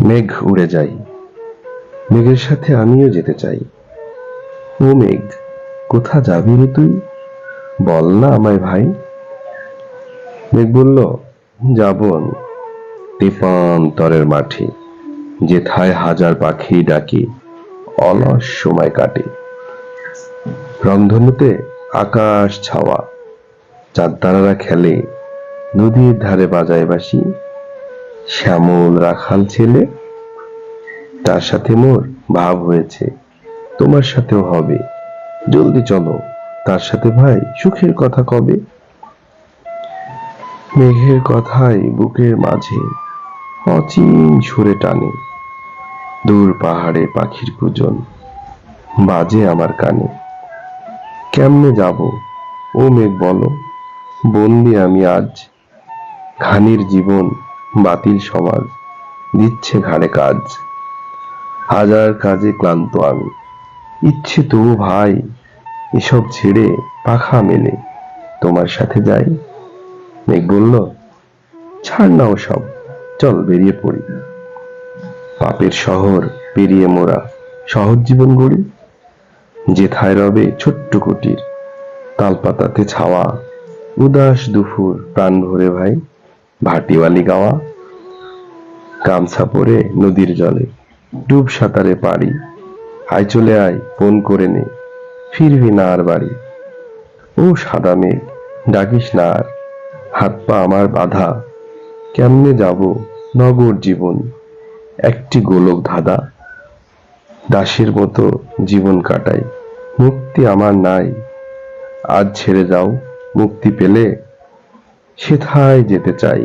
মেঘ উড়ে যাই। মেঘের সাথে আমিও যেতে চাই। ও মেঘ, কোথা যাবি রে তুই? বল না আমায় ভাই। মেঘ বলল, যাব আমি মাঠে, যেথায় হাজার পাখি ডাকে, অলস সময় কাটে। রংধনুতে আকাশ ছাওয়া চাঁদ তারারা খেলে, নদীর ধারে বাজায় বাসি শ্যামল রাখাল ছেলে? তার সাথে মোর ভাব হয়েছে। তোমার সাথেও হবে। জলদি চলো। তার সাথে ভাই, সুখের কথা কবে? মেঘের কথাই বুকের মাঝে অচিন সুরে টানে। দূর পাহাড়ে পাখির কুজন বাজে আমার কানে। কেমনে যাব? ও মেঘ বলো, বন্দি আমি আজ। খানির জীবন বাতিল সমাজ দিচ্ছে ঘাড়ে কাজ। হাজার কাজে ক্লান্ত আমি। ইচ্ছে তবু ভাই, এসব ছেড়ে পাখা মেলে। তোমার সাথে যাই? মেঘ বলল, ছাড় না সব, চল বেরিয়ে পড়ি। পাপের শহর পেরিয়ে মোরা, সহজ জীবন গড়ি। যেথায় রবে ছোট্ট কুটির, তালপাতাতে ছাওয়া, উদাস দুপুর প্রাণ ভরে ভাই। ভাটিওয়ালি গাওয়া, গামছা পরে নদীর জলে, ডুব সাঁতারে পারি আয় চলে আয়, ফোন করে নে, ফিরবি না আর বাড়ি। ও সাদা মেঘ, ডাকিস না আর, হাত পা আমার বাধা। কেমনে যাব নগর জীবন? একটি গোলক ধাঁধা, দাসের মতো জীবন কাটাই। মুক্তি আমার নাই। আজ ছেড়ে যাও, মুক্তি পেলে সেথায় যেতে চাই।